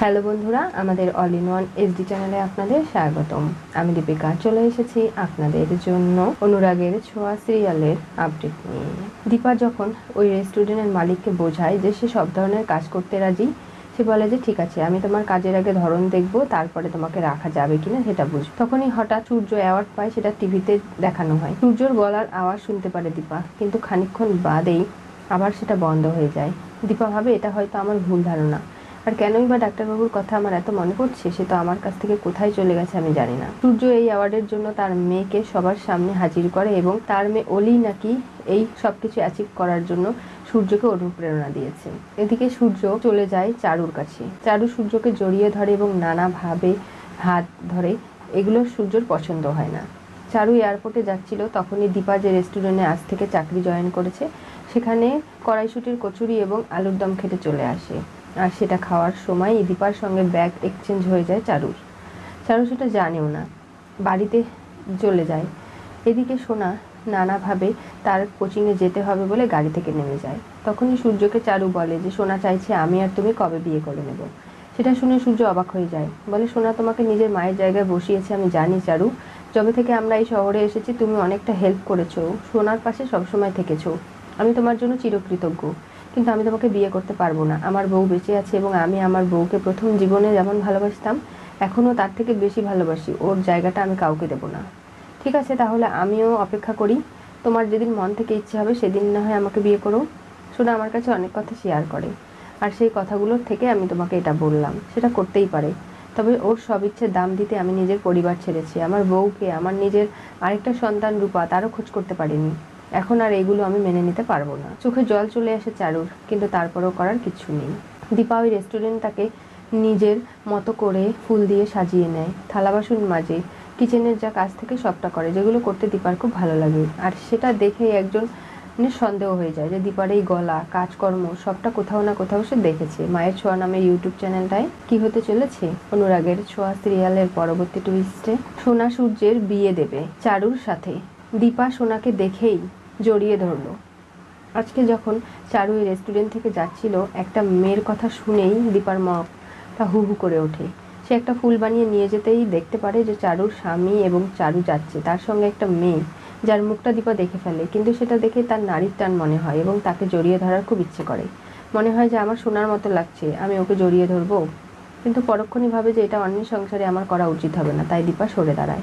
Hello বন্ধুরা, আমাদের all in one SD চ্যানেলে আপনাদের স্বাগতম। আমি দীপিকা, চলে এসেছি আপনাদের জন্য অনুরাগের ছোঁয়া সিরিয়ালের আপডেট নিয়ে। দীপা যখন ওই রেস্টুরেন্টের মালিককে বোঝায় যে সে সব ধরনের কাজ করতে রাজি, সে বলে যে, ঠিক আছে, আমি তোমার কাজের আগে ধরন দেখব, তারপরে তোমাকে রাখা যাবে কিনা সেটা বুঝ তখনই হঠাৎ সূর্য অ্যাওয়ার্ড পায়, সেটা টিভিতে দেখানো হয়। সূর্যর গলার আওয়াজ শুনতে পারে দীপা, কিন্তু খানিকক্ষণ বাদেই আবার সেটা বন্ধ হয়ে যায়। দীপা ভাবে, এটা হয়তো আমার ভুল ধারণা। আর কেনই বা ডাক্তারবাবুর কথা আমার এত মনে পড়ছে, সে তো আমার কাছ থেকে কোথায় চলে গেছে আমি জানি না। সূর্য এই অ্যাওয়ার্ডের জন্য তার মেয়েকে সবার সামনে হাজির করে এবং তার মেয়ে অলি নাকি এই সব কিছু অ্যাচিভ করার জন্য সূর্যকে অনুপ্রেরণা দিয়েছে। এদিকে সূর্য চলে যায় চারুর কাছে। চারু সূর্যকে জড়িয়ে ধরে এবং নানাভাবে হাত ধরে। এগুলো সূর্যর পছন্দ হয় না। চারু এয়ারপোর্টে যাচ্ছিল, তখনই দীপা যে রেস্টুরেন্টে আজ থেকে চাকরি জয়েন করেছে, সেখানে কড়াইশুটির কচুরি এবং আলুর দম খেতে চলে আসে। আর সেটা খাওয়ার সময় দীপার সঙ্গে ব্যাগ এক্সচেঞ্জ হয়ে যায় চারুর। চারু সেটা জানেও না, বাড়িতে চলে যায়। এদিকে সোনা নানাভাবে তার কোচিংয়ে যেতে হবে বলে গাড়ি থেকে নেমে যায়। তখনই সূর্যকে চারু বলে যে, সোনা চাইছে আমি আর তুমি কবে বিয়ে করে নেব? সেটা শুনে সূর্য অবাক হয়ে যায়। বলে, সোনা তোমাকে নিজের মায়ের জায়গায় বসিয়েছে, আমি জানি চারু। যবে থেকে আমরা এই শহরে এসেছি, তুমি অনেকটা হেল্প করেছ। সোনার পাশে সবসময় থেকেছো। আমি তোমার জন্য চিরকৃতজ্ঞ। কিন্তু আমি তোমাকে বিয়ে করতে পারব না। আমার বউ বেঁচে আছে এবং আমি আমার বউকে প্রথম জীবনে যেমন ভালোবাসতাম, এখনও তার থেকে বেশি ভালোবাসি। ওর জায়গাটা আমি কাউকে দেবো না। ঠিক আছে, তাহলে আমিও অপেক্ষা করি। তোমার যেদিন মন থেকে ইচ্ছে হবে সেদিন না হয় আমাকে বিয়ে করো। শোনা আমার কাছে অনেক কথা শেয়ার করে। আর সেই কথাগুলোর থেকে আমি তোমাকে এটা বললাম। সেটা করতেই পারে। তবে ওর সব ইচ্ছে দাম দিতে আমি নিজের পরিবার ছেড়েছি। আমার বউকে, আমার নিজের আরেকটা সন্তান রূপা, তারও খোঁজ করতে পারিনি। এখন আর এগুলো আমি মেনে নিতে পারব না। চোখে জল চলে আসে চারুর, কিন্তু তারপরেও করার কিছু নেই। দীপা ওই রেস্টুরেন্টটাকে নিজের মতো করে ফুল দিয়ে সাজিয়ে নেয়। থালা বাসন মাজে, কিচেনের যা কাজ থেকে সবটা করে, যেগুলো করতে দীপার খুব ভালো লাগে। আর সেটা দেখেই একজন সন্দেহ হয়ে যায় যে দীপার এই গলা, কাজকর্ম সবটা কোথাও না কোথাও সে দেখেছে। মায়ের ছোঁয়া নামে ইউটিউব চ্যানেলটায় কি হতে চলেছে? অনুরাগের ছোঁয়া সিরিয়ালের পরবর্তী টুইস্টে সোনা সূর্যের বিয়ে দেবে চারুর সাথে। দীপা সোনাকে দেখেই জড়িয়ে ধরলো। আজকে যখন চারু এই রেস্টুরেন্ট থেকে যাচ্ছিল, একটা মেয়ের কথা শুনেই দীপার মা হু হু করে ওঠে। সে একটা ফুল বানিয়ে নিয়ে যেতেই দেখতে পারে যে চারুর স্বামী এবং চারু যাচ্ছে। তার সঙ্গে একটা মেয়ে, যার মুখটা দীপা দেখে ফেলে, কিন্তু সেটা দেখে তার নারীর টান মনে হয় এবং তাকে জড়িয়ে ধরার খুব ইচ্ছে করে। মনে হয় যে আমার সোনার মতো লাগছে, আমি ওকে জড়িয়ে ধরবো? কিন্তু পরক্ষণই ভাবে যে এটা অন্যের সংসারে আমার করা উচিত হবে না, তাই দীপা সরে দাঁড়ায়।